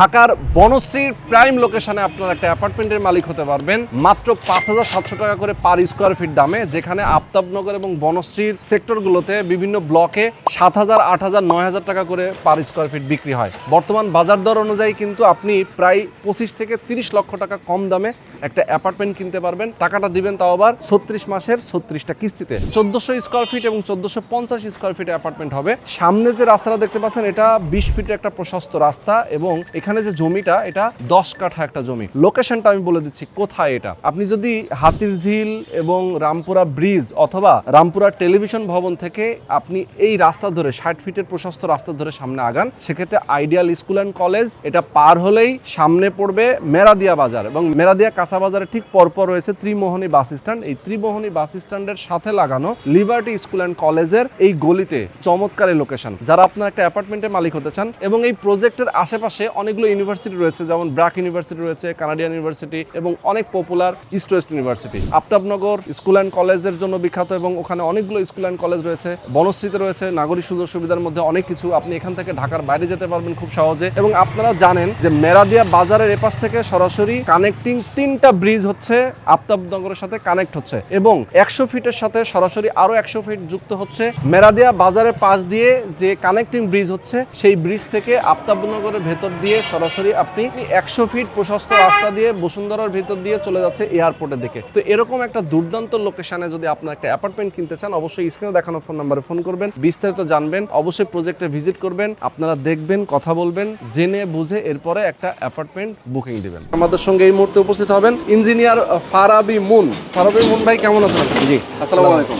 ঢাকার বনশ্রীর প্রাইম লোকেশনে আপনারা একটা অ্যাপার্টমেন্টের মালিক হতে পারবেন। মাত্র পাঁচ হাজার সাতশো টাকা করে পার স্কোয়ার ফিট দামে, যেখানে আফতাবনগর এবং বনশ্রীর সেক্টরগুলোতে বিভিন্ন ব্লকে সাত হাজার, আট হাজার, নয় হাজার টাকা করে পার স্কোয়ার ফিট বিক্রি হয়। বর্তমান বাজার দর অনুযায়ী কিন্তু আপনি প্রায় পঁচিশ থেকে তিরিশ লক্ষ টাকা কম দামে একটা অ্যাপার্টমেন্ট কিনতে পারবেন। টাকাটা দিবেন তাও আবার ছত্রিশ মাসের ছত্রিশটা কিস্তিতে। চোদ্দশো স্কোয়ার ফিট এবং চোদ্দশো পঞ্চাশ স্কোয়ার ফিট অ্যাপার্টমেন্ট হবে। সামনে যে রাস্তাটা দেখতে পাচ্ছেন, এটা বিশ ফিটের একটা প্রশস্ত রাস্তা এবং এখানে যে জমিটা, এটা দশ কাঠা একটা জমি। লোকেশনটা আমি বলে দিচ্ছি, কোথায় এটা? আপনি যদি হাতির ঝিল এবং রামপুরা ব্রিজ অথবা রামপুরা টেলিভিশন ভবন থেকে আপনি এই রাস্তা ধরে, ষাট ফিটের প্রশস্ত রাস্তা ধরে সামনে আগান, সেক্ষেত্রে আইডিয়াল স্কুল অ্যান্ড কলেজ এটা পার হলেই সামনে পড়বে মেরাদিয়া বাজার এবং মেরাদিয়া কাঁচা বাজারের ঠিক পরপর রয়েছে ত্রিমোহনী বাস স্ট্যান্ড। এই ত্রিমোহনী বাস স্ট্যান্ডের সাথে লাগানো লিবার্টি স্কুল অ্যান্ড কলেজের এই গলিতে চমৎকার লোকেশন যারা আপনার একটা অ্যাপার্টমেন্টের মালিক হতে চান এবং এই প্রজেক্টের আশেপাশে অনেকগুলো ইউনিভার্সিটি রয়েছে, যেমন ব্রাক ইউনিভার্সিটি রয়েছে কানাডিয়ান ইউনিভার্সিটি এবং অনেক popular east west university Aftabnagar school and কলেজের জন্য বিখ্যাত এবং ওখানে অনেকগুলো স্কুল অ্যান্ড কলেজ রয়েছে। বনশ্রীতে রয়েছে, নাগরিক সুযোগ সুবিধার মধ্যে অনেক কিছু। আপনি এখান থেকে ঢাকার বাইরে যেতে পারবেন খুব সহজে। এবং আপনারা জানেন যে মেরাদিয়া বাজারের এপাশ থেকে সরাসরি কানেক্টিং তিনটা ব্রিজ হচ্ছে, আফতাবনগরের সাথে কানেক্ট হচ্ছে এবং একশো ফিটের সাথে সরাসরি আরও একশো ফিট যুক্ত হচ্ছে মেরাদিয়া বাজারের পাশ দিয়ে যে কানেক্টিং ব্রিজ হচ্ছে, সেই ব্রিজ থেকে আফতাবনগরের ভেতর দিয়ে সরাসরি আপনি একশো ফিট প্রশস্ত রাস্তা দিয়ে বসুন্ধরার ভিতর দিয়ে চলে যাচ্ছে এয়ারপোর্টের দিকে। তো এরকম একটা দুর্দান্ত লোকেশনে যদি আপনার একটা অ্যাপার্টমেন্ট কিনতে চান অবশ্যই স্ক্রিনে দেখানো ফোন নাম্বারে ফোন করবেন বিস্তারিত জানবেন অবশ্যই প্রজেক্টে ভিজিট করবেন আপনারা দেখবেন কথা বলবেন জেনে বুঝে এরপরে একটা অ্যাপার্টমেন্ট বুকিং দিবেন। আমাদের সঙ্গে এই মুহূর্তে উপস্থিত হবেন engineer Farabi moon. Farabi moon ভাই কেমন আছেন? জি আসসালামু আলাইকুম।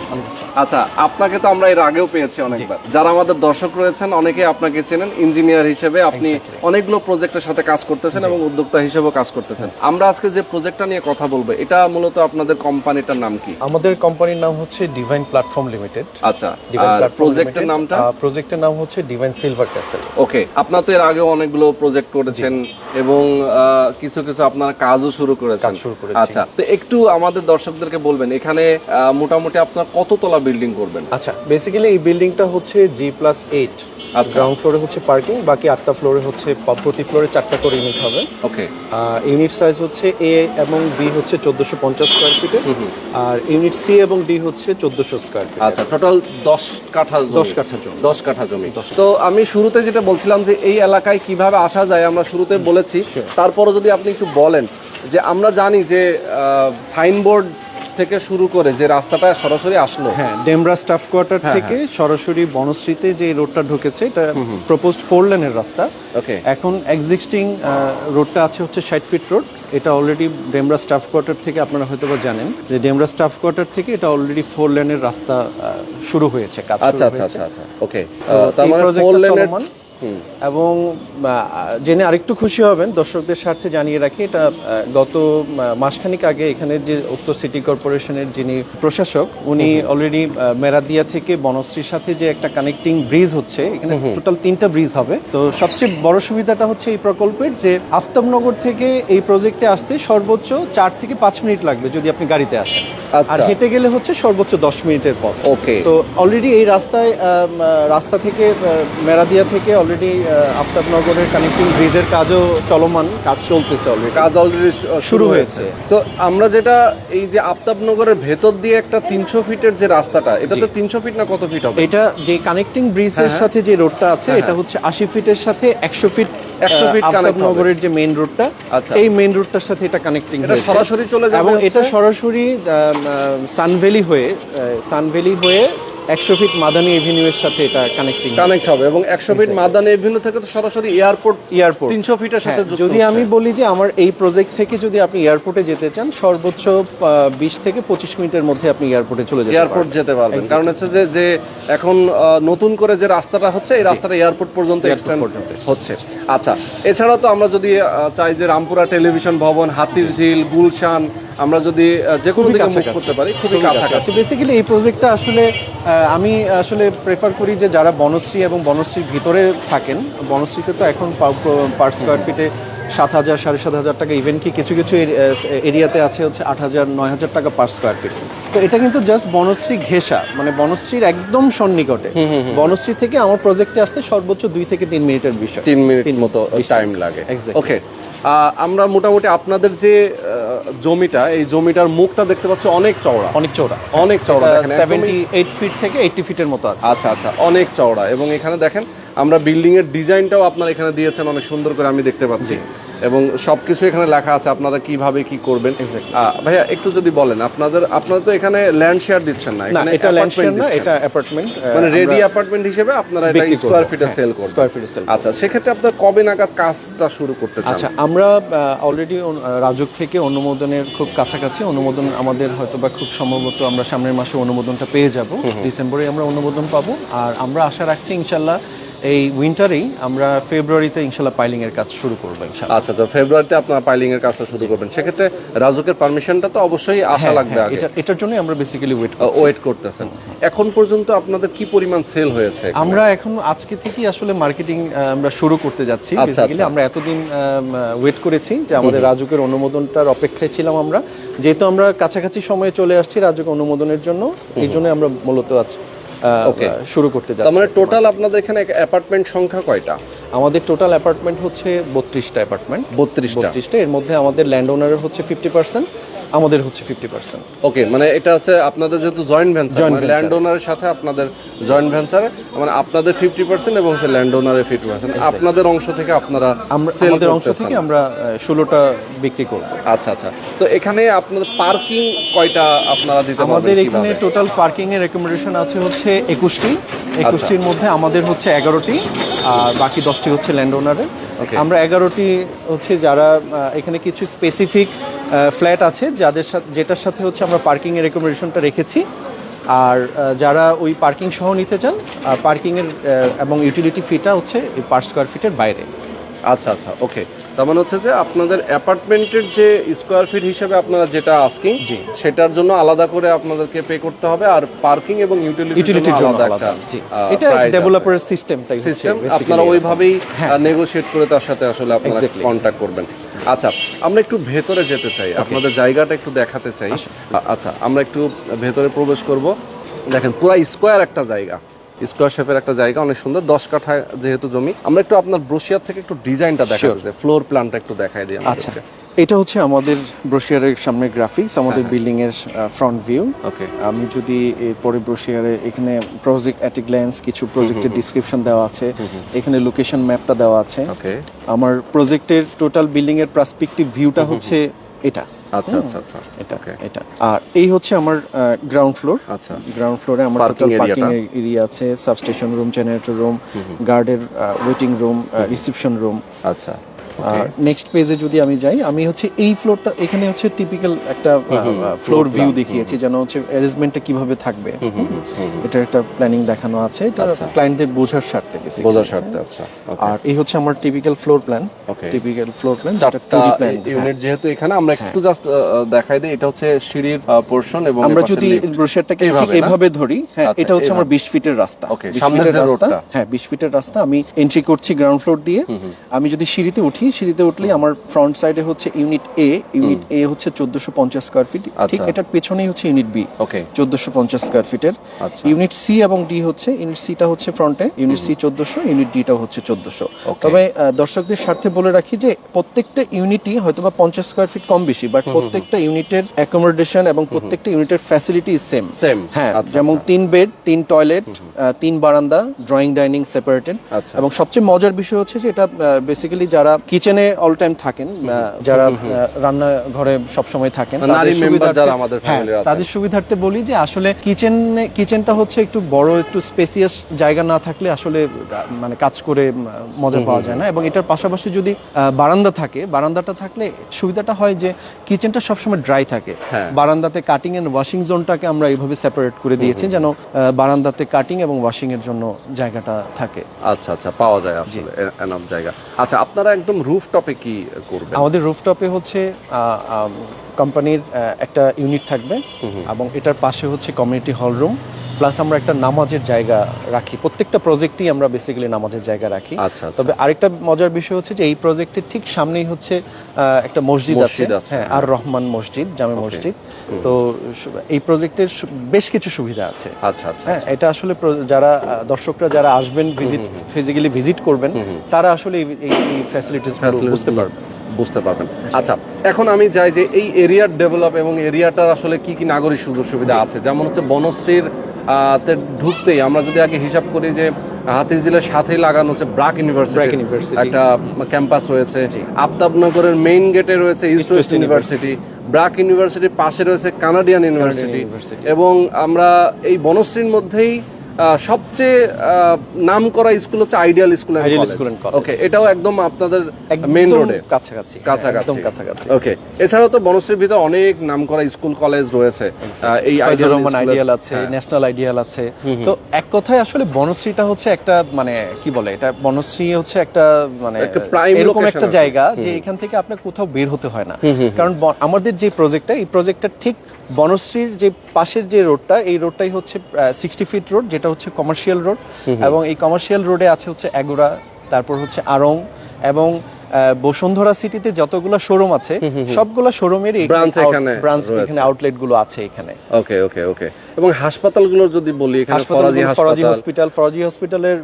আচ্ছা আপনাকে তো আমরা এর আগেও পেয়েছি অনেকবার। যারা আমাদের দর্শক রয়েছেন অনেকে আপনাকে চেনেন ইঞ্জিনিয়ার হিসেবে আপনি অনেকগুলো প্রজেক্টের সাথে কাজ করতেছেন এবং উদ্যোক্তা হিসেবেও কাজ করতেছেন। আমরা আজকে যে প্রজেক্টটা নিয়ে কথা বলব এটা মূলত আপনাদের কোম্পানিটার নাম কি? আমাদের কোম্পানির নাম হচ্ছে ডিভাইন প্ল্যাটফর্ম লিমিটেড আচ্ছা প্রজেক্টের নামটা? প্রজেক্টের নাম হচ্ছে ডিভাইন সিলভার ক্যাসেল ওকে আপনার তো এর আগেও অনেকগুলো প্রজেক্ট করেছেন এবং কিছু কিছু আপনার কাজও শুরু করেছেন। আচ্ছা তো একটু আমাদের দর্শকদেরকে বলবেন এখানে মোটামুটি আপনার কততলা বিল্ডিং করবেন। আচ্ছা বেসিক্যালি এই বিল্ডিংটা হচ্ছে জি প্লাস এইট। গ্রাউন্ড ফ্লোরে হচ্ছে পার্কিং বাকি আটটা ফ্লোরে হচ্ছে প্রতি ফ্লোরে চারটা করে ইউনিট হবে। ওকে ইউনিট সাইজ হচ্ছে এ এবং বি হচ্ছে চোদ্দশো পঞ্চাশ স্কোয়ার ফিটে আর ইউনিট সি এবং ডি হচ্ছে চোদ্দশো স্কোয়ার ফিট আচ্ছা টোটাল দশ কাঠা দশ কাঠা জমি। দশ কাঠা জমি। তো আমি শুরুতে যেটা বলছিলাম যে এই এলাকায় কীভাবে আসা যায় আমরা শুরুতে বলেছি। তারপরে যদি আপনি একটু বলেন যে আমরা জানি যে সাইনবোর্ড থেকে শুরু করে যে রাস্তাটা সরাসরি আসলো। হ্যাঁ ডেমরা স্টাফ কোয়ার্টার হ্যাঁ, থেকে সরাসরি বনশ্রীতে যে রোডটা ঢুকেছে এটা প্রপোজড ফোর লেনের রাস্তা। ওকে এখন এক্সিস্টিং রোডটা আছে হচ্ছে ষাট ফিট রোড এটা অলরেডি ডেমরা স্টাফ কোয়ার্টার থেকে আপনারা হয়তো বা জানেন যে ডেমরা স্টাফ কোয়ার্টার থেকে এটা অলরেডি ফোর লেনের রাস্তা শুরু হয়েছে কাজ আচ্ছা আচ্ছা আচ্ছা আচ্ছা। ওকে তার মানে ফোর লেনের। এবং জেনে আরেকটু খুশি হবেন দর্শকদের স্বার্থে জানিয়ে রাখি এটা গত মাসখানিক আগে এখানে যে উত্তর সিটি কর্পোরেশনের যিনি প্রশাসক উনি অলরেডি মেরাদিয়া থেকে বনশ্রীর সাথে যে একটা কানেক্টিং ব্রিজ হচ্ছে এখানে টোটাল তিনটা ব্রিজ হবে। তো সবচেয়ে বড় সুবিধাটা হচ্ছে এই প্রকল্পের যে আফতাবনগর থেকে এই প্রজেক্টে আসতে সর্বোচ্চ চার থেকে পাঁচ মিনিট লাগবে যদি আপনি গাড়িতে আসেন। আর আচ্ছা। হেঁটে গেলে হচ্ছে সর্বোচ্চ দশ মিনিটের পথ। ওকে। তো অলরেডি এই রাস্তায় রাস্তা থেকে মেরাদিয়া থেকে অলরেডি আফতাবনগরের কানেক্টিং ব্রিজের কাজও চলমান কাজ চলতেছে অলরেডি কাজ অলরেডি শুরু হয়েছে। তো আমরা যেটা এই যে আফতাবনগরের ভেতর দিয়ে একটা তিনশো ফিটের যে রাস্তাটা এটা তো তিনশো ফিট না কত ফিট হবে? এটা যে কানেক্টিং ব্রিজের হ্যাঁ, হ্যাঁ। সাথে যে রোডটা আছে হ্যাঁ, এটা হচ্ছে আশি ফিটের সাথে একশো ফিট 100 ফিট আফতাবনগরের যে মেইন রোডটা আচ্ছা। এই মেইন রোডটার সাথে এটা কানেক্টিং সরাসরি চলে যাবে এবং এটা সরাসরি সানভ্যালি হয়ে সানভ্যালি হয়ে একশো ফিট মাদানি এভিনিউ এর সাথে এটা কানেক্টিং কানেক্ট হবে এবং একশো ফিট মাদান এভিনিউ থেকে তো সরাসরি এয়ারপোর্ট এয়ারপোর্ট তিনশো ফিটের সাথে হ্যাঁ, যদি আমি বলি যে আমার এই প্রজেক্ট থেকে যদি আপনি এয়ারপোর্টে যেতে চান সর্বোচ্চ বিশ থেকে পঁচিশ মিনিটের মধ্যে আপনি এয়ারপোর্টে চলে যেতে এয়ারপোর্ট যেতে পারবেন। কারণ হচ্ছে যে যে এখন নতুন করে যে রাস্তাটা হচ্ছে এই রাস্তাটা এয়ারপোর্ট পর্যন্ত এক্সটেন্ড হচ্ছে। আচ্ছা এছাড়া তো আমরা যদি চাই যে রামপুরা টেলিভিশন ভবন হাতির ঝিল গুলশান আমরা যদি যে কোনো দিকে মুভ করতে পারি খুবই কাছাকাছি। বেসিক্যালি এই প্রজেক্টটা আসলে আমি আসলে প্রেফার করি যে যারা বনশ্রী এবং বনশ্রীর ভিতরে থাকেন বনশ্রীতে তো এখন পার স্কোয়ার ফিটে সাত হাজার সাড়ে সাত হাজার টাকা ইভেন কি কিছু কিছু এরিয়াতে আছে হচ্ছে আট হাজার নয় হাজার টাকা পার স্কোয়ার ফিট তো এটা কিন্তু জাস্ট বনশ্রী ঘেষা মানে বনশ্রীর একদম সন্নিকটে। বনশ্রী থেকে আমার প্রজেক্টে আসতে সর্বোচ্চ দুই থেকে তিন মিনিটের বিষয়। তিন মিনিট মতো। টাইম লাগে. ওকে আমরা মোটামুটি আপনাদের যে জমিটা এই জমিটার মুখটা দেখতে পাচ্ছি অনেক চওড়া। অনেক চওড়া। অনেক চওড়া দেখেন সেভেন্টি এইট ফিট থেকে এইটটি ফিটের মতো আছে। আচ্ছা আচ্ছা অনেক চওড়া। এবং এখানে দেখেন আমরা বিল্ডিং এর ডিজাইনটাও আপনারা এখানে দিয়েছেন অনেক সুন্দর করে আমি দেখতে পাচ্ছি। এবং সবকিছু এখানে লেখা আছে আপনারা কীভাবে কি করবেন? ভাইয়া একটু যদি বলেন আপনাদের আপনারা তো এখানে ল্যান্ড শেয়ার দিচ্ছেন না এটা ল্যান্ড apartment না এটা অ্যাপার্টমেন্ট মানে রেডি অ্যাপার্টমেন্ট হিসেবে আপনারা এটা। স্কোয়ার ফিটে সেল করবেন। এ sell করব। আচ্ছা সেক্ষেত্রে আপনার কবে নাগাদ কাজটা শুরু করতে চান? আচ্ছা আমরা অলরেডি রাজুক থেকে অনুমোদনের খুব কাছাকাছি অনুমোদন আমাদের হয়তো বা খুব সম্ভবত আমরা সামনের মাসে অনুমোদনটা পেয়ে যাব। ডিসেম্বরে আমরা অনুমোদন পাবো। আর আমরা আশা রাখছি ইনশাল্লাহ এই উইন্টারেই আমরা ফেব্রুয়ারিতে ইনশাল্লাহ পাইলিং এর কাজ শুরু করব ইনশাল্লাহ। আচ্ছা তো ফেব্রুয়ারিতে আপনারা পাইলিং এর কাজটা শুরু করবেন। সেক্ষেত্রে রাজুকের পারমিশনটা তো অবশ্যই আসা হ্যাঁ, লাগবে হ্যাঁ, এটা এটার জন্য আমরা বেসিক্যালি ওয়েট ওয়েট করতেছেন। এখন পর্যন্ত আপনাদের কি পরিমাণ সেল হয়েছে আমরা এখন আজকে থেকেই আসলে মার্কেটিং আমরা শুরু করতে যাচ্ছি আচ্ছা, বেসিক্যালি আচ্ছা। আমরা এতদিন ওয়েট করেছি যে আমাদের রাজুকের অনুমোদনটার অপেক্ষায় ছিলাম আমরা। যেহেতু আমরা কাছাকাছি সময়ে চলে আসছি রাজুক অনুমোদনের জন্য এই জন্য আমরা মূলত Okay. শুরু করতে যাচ্ছি মানে টোটাল আপনাদের এখানে অ্যাপার্টমেন্ট সংখ্যা কয়টা? আমাদের টোটাল অ্যাপার্টমেন্ট হচ্ছে বত্রিশটা অ্যাপার্টমেন্ট বত্রিশটা। বত্রিশটা। এর মধ্যে আমাদের ল্যান্ড ওনারের হচ্ছে ফিফটি পার্সেন্ট আমাদের হচ্ছে ফিফটি পার্সেন্ট ওকে মানে এটা হচ্ছে আপনাদের যেহেতু জয়েন্ট ভেঞ্চার মানে ল্যান্ড ওনারের সাথে আপনাদের জয়েন্ট ভেঞ্চারে মানে আপনাদের ফিফটি পার্সেন্ট এবং হচ্ছে ল্যান্ড ওনারের ফিফটি পার্সেন্ট আপনাদের অংশ থেকে আপনারা আমাদের অংশ থেকে আমরা ষোলোটা বিক্রি করব। আচ্ছা আচ্ছা। তো এখানে আপনাদের পার্কিং কয়টা আপনারা দিতে আমাদের এখানে টোটাল পার্কিং এর রেকমেন্ডেশন আছে হচ্ছে একুশটি। একুশটির মধ্যে আমাদের হচ্ছে এগারোটি আর বাকি দশটি হচ্ছে ল্যান্ড ওনারের আমরা এগারোটি হচ্ছে যারা এখানে কিছু স্পেসিফিক ফ্ল্যাট আছে, যাদের সাথে যেটার সাথে হচ্ছে আমরা পার্কিংয়ের রেকমেন্ডেশনটা রেখেছি। আর যারা ওই পার্কিং সহ নিতে চান পার্কিং এর এবং ইউটিলিটি ফিটা হচ্ছে পার স্কোয়ার ফিটের বাইরে। আচ্ছা আচ্ছা ওকে তার মানে হচ্ছে যে আপনাদের অ্যাপার্টমেন্টের যে স্কোয়ার ফিট হিসেবে আপনারা যেটা আস্কিং জি। সেটার জন্য আলাদা করে আপনাদেরকে পে করতে হবে আর পার্কিং এবং ইউটিলিটির জন্য আলাদা এটা। ডেভেলপারের সিস্টেমটাই সিস্টেম আপনারা ওইভাবেই হ্যাঁ। নেগোশিয়েট করে তার সাথে আসলে আপনারা. কন্ট্যাক্ট করবেন আচ্ছা আমরা একটু ভেতরে যেতে চাই আপনাদের জায়গাটা একটু দেখাতে চাই আচ্ছা আমরা একটু ভেতরে প্রবেশ করব দেখেন পুরা স্কোয়ার একটা জায়গা স্কোয়ার শেপের একটা জায়গা অনেক সুন্দর। দশ কাঠা যেহেতু জমি। আমরা একটু আপনার ব্রোশিয়ার থেকে একটু ডিজাইনটা দেখাতে চাই ফ্লোর প্ল্যানটা একটু দেখাই দিই আচ্ছা। এটা হচ্ছে আমাদের ব্রোশিয়ারের সামনে গ্রাফিক্স আমাদের বিল্ডিং এর ফ্রন্ট ভিউ ওকে আমি যদি এরপরে ব্রোশিয়ারে এখানে প্রজেক্ট অ্যাট গ্ল্যান্স কিছু প্রজেক্টের ডিসক্রিপশন দেওয়া আছে। এখানে লোকেশন ম্যাপটা দেওয়া আছে। ওকে আমার প্রজেক্টের টোটাল বিল্ডিং এর পার্সপেক্টিভ ভিউটা হচ্ছে এটা। আচ্ছা আচ্ছা আচ্ছা। এটা এটা। আর এই হচ্ছে আমার গ্রাউন্ড ফ্লোর আচ্ছা। গ্রাউন্ড ফ্লোরে আমার টোটাল পার্কিং এরিয়া আছে সাবস্টেশন রুম জেনারেটর রুম গার্ডের ওয়েটিং রুম রিসেপশন রুম আচ্ছা। আর নেক্সট পেজে যদি আমি যাই আমি হচ্ছে এই ফ্লোরটা এখানে হচ্ছে টিপিক্যাল একটা ফ্লোর ভিউ দেখিয়েছি যেন হচ্ছে অ্যারেঞ্জমেন্টটা কীভাবে থাকবে। এটা একটা প্ল্যানিং দেখানো আছে। এটা আচ্ছা। ক্লায়েন্টদের বোঝার স্বার্থে বোঝার স্বার্থে আচ্ছা আর এই হচ্ছে আমার typical floor plan typical floor plan চারটা ইউনিট যেহেতু এখানে আমরা একটু জাস্ট দেখাই দিই এটা হচ্ছে সিঁড়ির পোর্শন এবং আমরা যদি ব্রোশারটাকে এভাবে ধরি হ্যাঁ আচ্ছা, এটা হচ্ছে আমার 20 ফিটের রাস্তা। Okay, 20 সামনের ফিটের রাস্তা হ্যাঁ 20 ফিটের রাস্তা আমি এন্ট্রি করছি গ্রাউন্ড ফ্লোর দিয়ে। আমি যদি সিঁড়িতে উঠি সিঁড়িতে উঠলেই আমার ফ্রন্ট সাইডে হচ্ছে ইউনিট এ ইউনিট এ হচ্ছে 1450 স্কয়ার ফিট ঠিক আচ্ছা। এটার পেছনেই হচ্ছে ইউনিট বি ওকে 1450 স্কয়ার ফিটের ইউনিট সি এবং ডি হচ্ছে ইউনিট সিটা হচ্ছে ফ্রন্টে ইউনিট সি 1400 ইউনিট ডিটাও হচ্ছে 1400 Okay. তবে দর্শকদের স্বার্থে বলে রাখি যে প্রত্যেকটা ইউনিটই হয়তোবা 50 স্কয়ার ফিট কম বেশি বাট প্রত্যেকটা ইউনিটের অ্যাকোমোডেশন এবং প্রত্যেকটা ইউনিটের ফ্যাসিলিটি সেম সেম হ্যাঁ আচ্ছা যেমন আচ্ছা। তিন বেড তিন টয়লেট তিন বারান্দা ড্রয়িং ডাইনিং সেপারেটেড এবং সবচেয়ে মজার বিষয় হচ্ছে যে এটা বেসিক্যালি যারা কিচেনে অল টাইম থাকেন যারা রান্না ঘরে সব সময় থাকেন মানে তাদের সুবিধার্থে- হ্যাঁ। তাদের সুবিধার্থে বলি যে আসলে কিচেন কিচেনটা হচ্ছে একটু বড় একটু স্পেসিয়াস জায়গা না থাকলে আসলে মানে কাজ করে মজা পাওয়া যায় না। এবং এটার পাশাপাশি যদি বারান্দা থাকে বারান্দাটা থাকলে সুবিধাটা হয় যে কিচেনটা সবসময় ড্রাই থাকে। হ্যাঁ। বারান্দাতে কাটিং এন্ড ওয়াশিং জোনটাকে আমরা এইভাবে সেপারেট করে দিয়েছি যেন বারান্দাতে কাটিং এবং ওয়াশিং এর জন্য জায়গাটা থাকে। আচ্ছা আচ্ছা পাওয়া যায় আসলে এনাফ জায়গা। আচ্ছা আপনারা একদম রুফ টপে কি করবে আমাদের রুফটপে হচ্ছে কোম্পানির একটা ইউনিট থাকবে এবং এটার পাশে হচ্ছে কমিউনিটি হল রুম প্লাস আমরা একটা নামাজের জায়গা রাখি। প্রত্যেকটা প্রজেক্টই আমরা বেসিক্যালি নামাজের জায়গা রাখি। আচ্ছা আচ্ছা। তবে আরেকটা মজার বিষয় হচ্ছে যে এই প্রজেক্টের ঠিক সামনেই হচ্ছে একটা মসজিদ আছে। হ্যাঁ হ্যাঁ। আর রহমান মসজিদ জামে মসজিদ। তো এই প্রজেক্টের বেশ কিছু সুবিধা আছে। আচ্ছা আচ্ছা হ্যাঁ এটা আসলে যারা দর্শকরা যারা আসবেন ভিজিট ফিজিক্যালি ভিজিট করবেন তারা আসলে এই- এই ফ্যাসিলিটিস বুঝতে পারবেন। বুঝতে পারবেন। আচ্ছা এখন আমি যাই যে এই এরিয়ার ডেভেলপ এবং এরিয়াটার আসলে কি কি নাগরিক সুযোগ সুবিধা আছে? যেমন হচ্ছে বনশ্রীর ঢুকতেই আমরা যদি আগে হিসাব করি যে হাতির জেলার সাথেই লাগানো হচ্ছে ব্রাক ইউনিভার্সিটি। একটা ক্যাম্পাস রয়েছে। আফতাবনগরের মেইন গেটে রয়েছে ইস্ট ওয়েস্ট ইউনিভার্সিটি ব্রাক ইউনিভার্সিটির পাশে রয়েছে কানাডিয়ান ইউনিভার্সিটি। এবং আমরা এই বনশ্রীর মধ্যেই সবচেয়ে নাম করা স্কুল হচ্ছে আইডিয়াল স্কুল ওকে এটাও একদম আপনাদের মেইন রোডে কাছাকাছি। হ্যাঁ, কাছাকাছি। কাছাকাছি। ওকে এছাড়াও তো বনশ্রীর ভিতরে অনেক নাম করা স্কুল কলেজ রয়েছে। এই Ideal রহমান আইডিয়াল আছে। ন্যাশনাল আইডিয়াল আছে। তো এক কথায় আসলে বনশ্রীটা হচ্ছে একটা মানে কি বলে এটা বনশ্রী হচ্ছে একটা মানে prime এরকম একটা জায়গা যে এখান থেকে আপনার কোথাও বের হতে হয় না। কারণ আমাদের যে প্রজেক্টটা এই প্রজেক্টটা ঠিক বনশ্রীর যে পাশের যে রোডটা এই রোডটাই হচ্ছে সিক্সটি ফিট রোড যেটা হচ্ছে কমার্শিয়াল রোড এবং এই কমার্শিয়াল রোডে আছে হচ্ছে এগোরা তারপর হচ্ছে আরং এবং বসুন্ধরা সিটিতে যতগুলো শোরুম আছে সবগুলো শোরুমের এখানে ব্রাঞ্চ এখানে আউটলেটগুলো আছে এখানে। ওকে ওকে ওকে এবং হাসপাতালগুলোর যদি বলি এখানে ফরাজি হসপিটাল ফরাজি হসপিটালের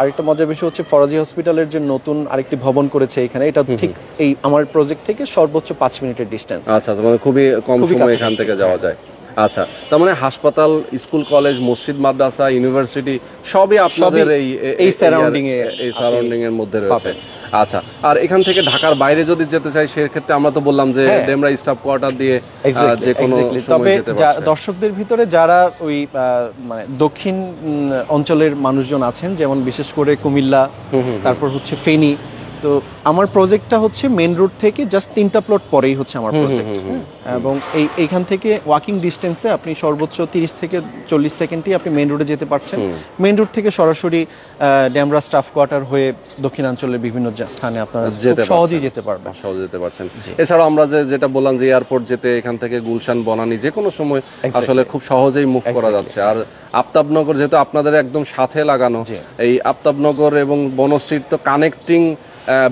আরেকটা মজার বিষয় হচ্ছে ফরাজি হসপিটালের যে নতুন আরেকটি ভবন করেছে এখানে এটা ঠিক এই আমার প্রজেক্ট থেকে সর্বোচ্চ পাঁচ মিনিটের ডিস্টেন্স আচ্ছা আচ্ছা, মানে খুবই কম সময় এখান থেকে যাওয়া যায়। আচ্ছা তার মানে হাসপাতাল স্কুল কলেজ মসজিদ মাদ্রাসা ইউনিভার্সিটি সবই আপনাদের এই এই surrounding এ এই সারাউন্ডিং এর মধ্যে রয়েছে। আচ্ছা আর এখান থেকে ঢাকার বাইরে যদি যেতে চাই সেক্ষেত্রে আমরা তো বললাম যে হ্যাঁ। ডেমরা স্টাফ কোয়ার্টার দিয়ে যে কোনো তবে দর্শকদের ভিতরে যারা ওই মানে দক্ষিণ অঞ্চলের মানুষজন আছেন যেমন বিশেষ করে কুমিল্লা তারপর হচ্ছে ফেনী তো আমার প্রজেক্টটা হচ্ছে মেন রোড থেকে জাস্ট তিনটা প্লট পরেই হচ্ছে আমার প্রজেক্ট এবং এই এইখান থেকে ওয়াকিং ডিস্টেন্সে আপনি সর্বোচ্চ তিরিশ থেকে চল্লিশ সেকেন্ডেই আপনি মেন রোডে যেতে পারছেন। মেন রোড থেকে সরাসরি ড্যামরা স্টাফ কোয়ার্টার হয়ে দক্ষিণাঞ্চলের বিভিন্ন স্থানে আপনারা যেতে সহজেই যেতে পারবেন। সহজে যেতে পারছেন। এছাড়াও আমরা যে যেটা বললাম যে এয়ারপোর্ট যেতে এখান থেকে গুলশান বনানি যে কোনো সময় আসলে খুব সহজেই মুভ করা যাচ্ছে। আর আফতাবনগর যেহেতু আপনাদের একদম সাথে লাগানো। এই আফতাবনগর এবং বনশ্রীর তো কানেক্টিং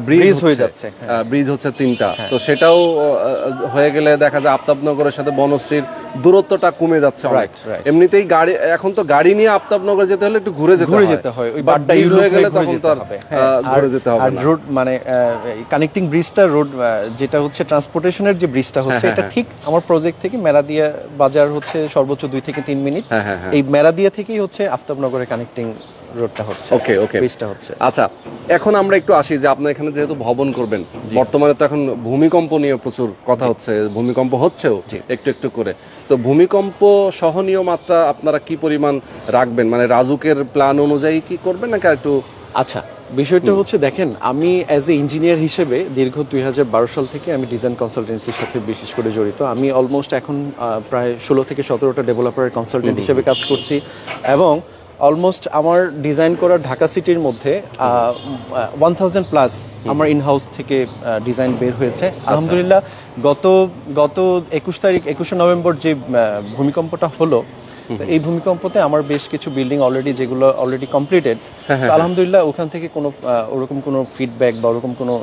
ব্রিজ হয়ে যাচ্ছে, হ্যাঁ। ব্রিজ হচ্ছে তিনটা তো সেটাও হয়ে গেলে দেখা যায় আফতাবনগরের সাথে বনশ্রীর দূরত্বটা কমে যাচ্ছে অনেক. এমনিতেই গাড়ি এখন তো গাড়ি নিয়ে আফতাবনগর যেতে হলে একটু ঘুরে যেতে ঘুরে যেতে হয় ওই বাড্ডা ইউলুপ হয়ে গেলে তখন তো আর হ্যাঁ, আর- ঘুরে যেতে হবে আর রোড মানে কানেক্টিং ব্রিজটা রোড যেটা হচ্ছে ট্রান্সপোর্টেশনের যে ব্রিজটা হচ্ছে হ্যাঁ, এটা হ্যাঁ। ঠিক আমার প্রজেক্ট থেকে মেরাদিয়া বাজার হচ্ছে সর্বোচ্চ দুই থেকে তিন মিনিট হ্যাঁ, হ্যাঁ, হ্যাঁ। এই মেরাদিয়া থেকেই হচ্ছে আফতাবনগরের কানেক্টিং রোডটা হচ্ছে ওকে ওকে ব্রিজটা হচ্ছে। আচ্ছা এখন আমরা একটু আসি যে আপনার এখানে যেহেতু ভবন করবেন বর্তমানে তো এখন ভূমিকম্প নিয়ে প্রচুর কথা হচ্ছে ভূমিকম্প হচ্ছেও একটু একটু করে। তো ভূমিকম্প সহনীয় মাত্রা আপনারা কি পরিমাণ রাখবেন? মানে রাজুকের প্ল্যান অনুযায়ী কি করবেন নাকি একটু আচ্ছা বিষয়টা হচ্ছে দেখেন আমি অ্যাজ এ ইঞ্জিনিয়ার হিসেবে দীর্ঘ দুই হাজার বারো সাল থেকে আমি ডিজাইন কনসালটেন্সির সাথে বিশেষ করে জড়িত। আমি অলমোস্ট এখন প্রায় ষোলো থেকে সতেরোটা ডেভেলপারের কনসালটেন্ট হিসেবে কাজ করছি এবং অলমোস্ট আমার ডিজাইন করা ঢাকা সিটির মধ্যে ওয়ান থাউজেন্ড প্লাস আমার ইন হাউস থেকে ডিজাইন বের হয়েছে। আলহামদুলিল্লাহ গত গত একুশ তারিখ একুশে নভেম্বর যে ভূমিকম্পটা হলো এই ভূমিকম্পতে আমার বেশ কিছু বিল্ডিং অলরেডি যেগুলো অলরেডি কমপ্লিটেড আলহামদুলিল্লাহ ওখান থেকে কোনো ওরকম কোনো ফিডব্যাক বা ওরকম কোনো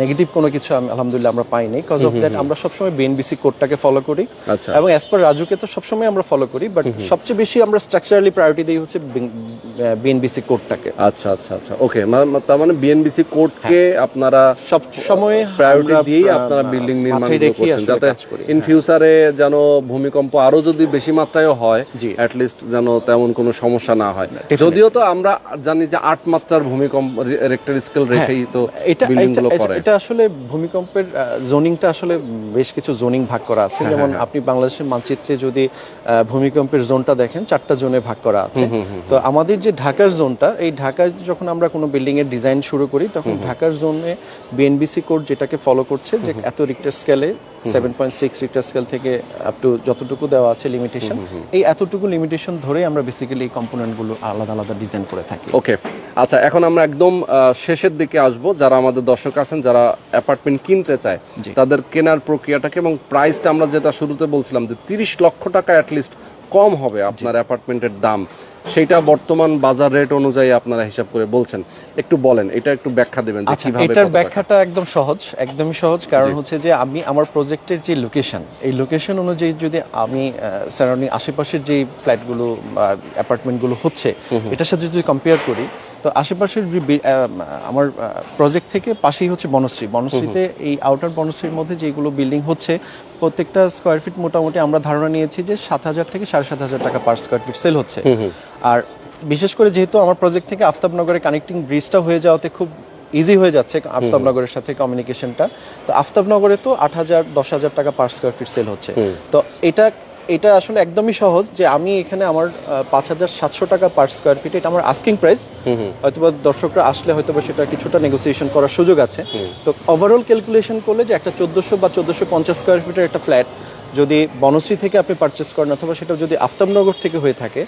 নেগেটিভ কোনো কিছু আলহামদুলিল্লাহ আমরা পাইনি। কজ অফ দ্যাট আমরা সবসময় বিএনবিসি কোডটাকে ফলো করি আচ্ছা। এবং অ্যাজ পার রাজুকে তো সবসময় আমরা ফলো করি বাট সবচেয়ে বেশি আমরা স্ট্রাকচারালি প্রায়োরিটি দিই হচ্ছে বিএনবিসি কোডটাকে আচ্ছা আচ্ছা আচ্ছা ওকে তার মানে বিএনবিসি কোর্টকে আপনারা সব সময় প্রায়োরিটি দিয়েই আপনারা বিল্ডিং নির্মাণ করছেন যাতে ইন ফিউচারে যেন ভূমিকম্প আরও যদি বেশি মাত্রায় হয় যেন তেমন কোনো সমস্যা না হয়। যদিও তো আমরা জানি যে আট মাত্রার ভূমিকম্প রেক্টার স্কেল রেখেই তো হ্যাঁ, এটা করে। আসলে ভূমিকম্পের জোনিংটা আসলে বেশ কিছু জোনিং ভাগ করা আছে। হ্যাঁ, যেমন আপনি বাংলাদেশের মানচিত্রে যদি ভূমিকম্পের জোনটা দেখেন চারটা জোনে ভাগ করা আছে। তো আমাদের যে ঢাকার জোনটা এই ঢাকায় যখন আমরা কোনো বিল্ডিং এর ডিজাইন শুরু করি তখন ঢাকার জোনে বিএনবিসি কোড যেটাকে ফলো করছে যে এত রিক্টার স্কেলে seven point six Richter scale থেকে আপ টু যতটুকু দেওয়া আছে লিমিটেশন এই এতটুকু লিমিটেশন ধরে আমরা বেসিক্যালি এই কম্পোনেন্টগুলো আলাদা আলাদা ডিজাইন করে থাকি। ওকে আচ্ছা এখন আমরা একদম শেষের দিকে আসব। যারা আমাদের দর্শক আছেন যারা অ্যাপার্টমেন্ট কিনতে চায়। তাদের কেনার প্রক্রিয়াটাকে এবং প্রাইসটা আমরা যেটা শুরুতে বলছিলাম যে তিরিশ লক্ষ টাকা অ্যাটলিস্ট কম হবে আপনার অ্যাপার্টমেন্টের দাম। সেটা বর্তমান বাজার রেট অনুযায়ী আপনারা হিসাব করে বলছেন। একটু বলেন এটা একটু ব্যাখ্যা দেবেন আচ্ছা এটার ব্যাখ্যাটা একদম সহজ একদমই সহজ। কারণ হচ্ছে যে আমি আমার প্রজেক্টের যে লোকেশন এই লোকেশন অনুযায়ী যদি আমি সারাউন্ডিং আশেপাশের যে ফ্ল্যাটগুলো বা অ্যাপার্টমেন্টগুলো হচ্ছে এটার সাথে যদি কম্পেয়ার করি তো আশেপাশের আমার প্রজেক্ট থেকে পাশেই হচ্ছে বনশ্রী। বনশ্রীতে এই আউটার বনশ্রীর মধ্যে যেগুলো বিল্ডিং হচ্ছে প্রত্যেকটা স্কোয়ার ফিট মোটামুটি আমরা ধারণা নিয়েছি যে সাত হাজার থেকে সাড়ে সাত হাজার টাকা পার স্কোয়ার ফিট সেল হচ্ছে। আর বিশেষ করে যেহেতু আমার প্রজেক্ট থেকে আফতাবনগরে কানেক্টিং ব্রিজটা হয়ে যাওয়াতে খুব ইজি হয়ে যাচ্ছে আফতাবনগরের সাথে কমিউনিকেশনটা তো আফতাবনগরে তো আট হাজার দশ হাজার টাকা পার স্কোয়ার ফিট সেল হচ্ছে। তো এটা এটা আসলে একদমই সহজ যে আমি এখানে আমার পাঁচ হাজার সাতশো টাকা পার স্কোয়ার ফিট এটা আমার আস্কিং প্রাইস। হয়তোবা দর্শকরা আসলে হয়তোবা সেটা কিছুটা নেগোসিয়েশন করার সুযোগ আছে। তো ওভারঅল ক্যালকুলেশন করলে যে একটা চোদ্দোশো বা চোদ্দোশো পঞ্চাশ স্কোয়ার ফিটের একটা ফ্ল্যাট যদি বনশ্রী থেকে আপনি পারচেস করেন অথবা সেটা যদি আফতাবনগর থেকে হয়ে থাকে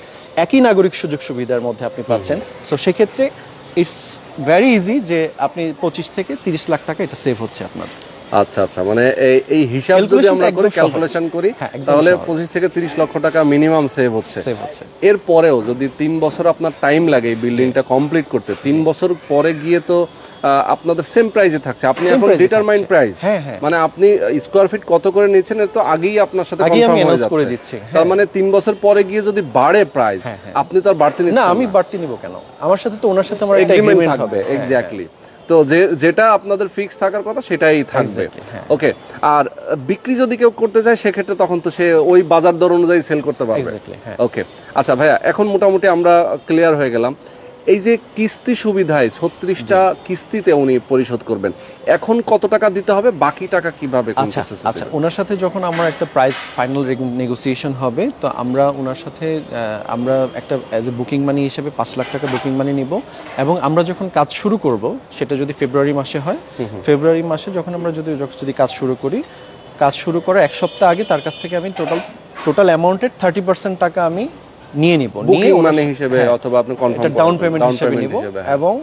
একই নাগরিক সুযোগ সুবিধার মধ্যে আপনি পাচ্ছেন। সো সেক্ষেত্রে ইটস ভেরি ইজি যে আপনি পঁচিশ থেকে তিরিশ লাখ টাকা এটা সেভ হচ্ছে আপনার। আচ্ছা আচ্ছা মানে এই এই হিসাব যদি আমরা করে ক্যালকুলেশন করি হ্যাঁ, তাহলে সহজ। পঁচিশ থেকে তিরিশ লক্ষ টাকা মিনিমাম সেভ হচ্ছে। এর পরেও যদি তিন বছর আপনার টাইম লাগে এই বিল্ডিংটা কমপ্লিট করতে তিন বছর পরে গিয়ে তো আপনাদের সেম প্রাইসে থাকছে। আপনি এখন price এ ডিটারমাইন প্রাইস হ্যাঁ, হ্যাঁ। মানে আপনি স্কোয়ার ফিট কত করে নিচ্ছেন এর তো আগেই আপনার সাথে কনফার্ম হয়ে যাচ্ছে। দিচ্ছি, তার হ্যাঁ। মানে তিন বছর পরে গিয়ে যদি বাড়ে প্রাইস হ্যাঁ, হ্যাঁ। আপনি তো আর বাড়তি না আমি বাড়তি নিব কেন? আমার সাথে তো ওনার সাথে আমার একটা এগ্রিমেন্ট থাকবে হবে। এক্স্যাক্টলি তো যে যেটা আপনাদের ফিক্স থাকার কথা সেটাই থাকবে হ্যাঁ। ওকে আর বিক্রি যদি কেউ করতে চায় সেক্ষেত্রে তখন তো সে ওই বাজার দর অনুযায়ী সেল করতে পারবে হ্যাঁ। ওকে আচ্ছা ভাইয়া এখন মোটামুটি আমরা ক্লিয়ার হয়ে গেলাম এই যে কিস্তি সুবিধায় ছত্রিশটা কিস্তিতে উনি পরিশোধ করবেন এখন কত টাকা দিতে হবে বাকি টাকা কীভাবে আচ্ছা আচ্ছা ওনার সাথে যখন আমার একটা প্রাইস ফাইনাল নেগোসিয়েশন হবে তো আমরা ওনার সাথে আমরা একটা অ্যাজ এ বুকিং মানি হিসেবে পাঁচ লাখ টাকা বুকিং মানি নিব এবং আমরা যখন কাজ শুরু করব সেটা যদি ফেব্রুয়ারি মাসে হয় ফেব্রুয়ারি মাসে যখন আমরা যদি যদি কাজ শুরু করি কাজ শুরু করার এক সপ্তাহ আগে তার কাছ থেকে আমি টোটাল টোটাল অ্যামাউন্টের থার্টি পার্সেন্ট টাকা আমি নিয়ে নিব। নিয়ে মানে হিসেবে হ্যাঁ, অথবা আপনি কনফার্ম ডাউন পেমেন্ট হিসেবে নিব এবং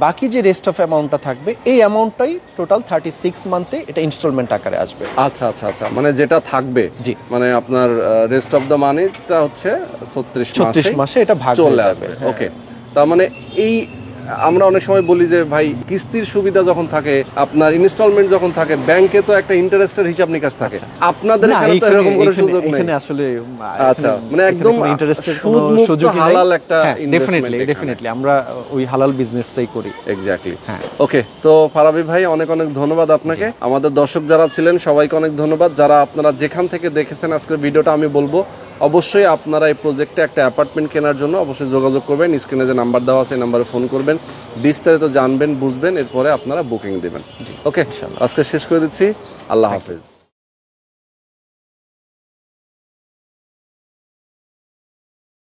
বাকি যে রেস্ট অফ অ্যামাউন্টটা থাকবে এই অ্যামাউন্টটাই টোটাল থার্টি সিক্স মান্থে এটা ইনস্টলমেন্ট আকারে আসবে। আচ্ছা আচ্ছা আচ্ছা। মানে যেটা থাকবে জি। মানে আপনার রেস্ট অফ দা মানিটা হচ্ছে ছত্রিশ ছত্রিশ মাসে মাসে এটা ভাগ চলে হয়ে আসবে। যাবে হ্যাঁ। ওকে তার মানে এই আমরা অনেক সময় বলি যে ভাই কিস্তির সুবিধা যখন থাকে আপনার ইনস্টলমেন্ট যখন থাকে ব্যাংকে তো একটা ইন্টারেস্টের হিসাব নিকাশ থাকে। আপনাদের এখানে তো এরকম কোনো সুযোগ নেই। এখানে আসলে আচ্ছা, মানে একদম ইন্টারেস্টের সুযোগই নাই। হালাল একটা ডেফিনেটলি এখানে। ডেফিনেটলি আমরা ওই হালাল বিজনেসটাই করি। এক্স্যাক্টলি হ্যাঁ। ওকে তো ফারাবি ভাই অনেক অনেক ধন্যবাদ আপনাকে। আমাদের দর্শক যারা ছিলেন সবাইকে অনেক ধন্যবাদ। যারা আপনারা যেখান থেকে দেখেছেন আজকের ভিডিওটা আমি বলব অবশ্যই আপনারা এই প্রজেক্টে একটা অ্যাপার্টমেন্ট কেনার জন্য অবশ্যই যোগাযোগ করবেন। স্ক্রিনে যে নাম্বার দেওয়া আছে নাম্বারে ফোন করবেন। বিস্তারিত জানবেন বুঝবেন এরপরে আপনারা বুকিং দেবেন। ওকে আজকে শেষ করে দিচ্ছি। আল্লাহ হাফেজ।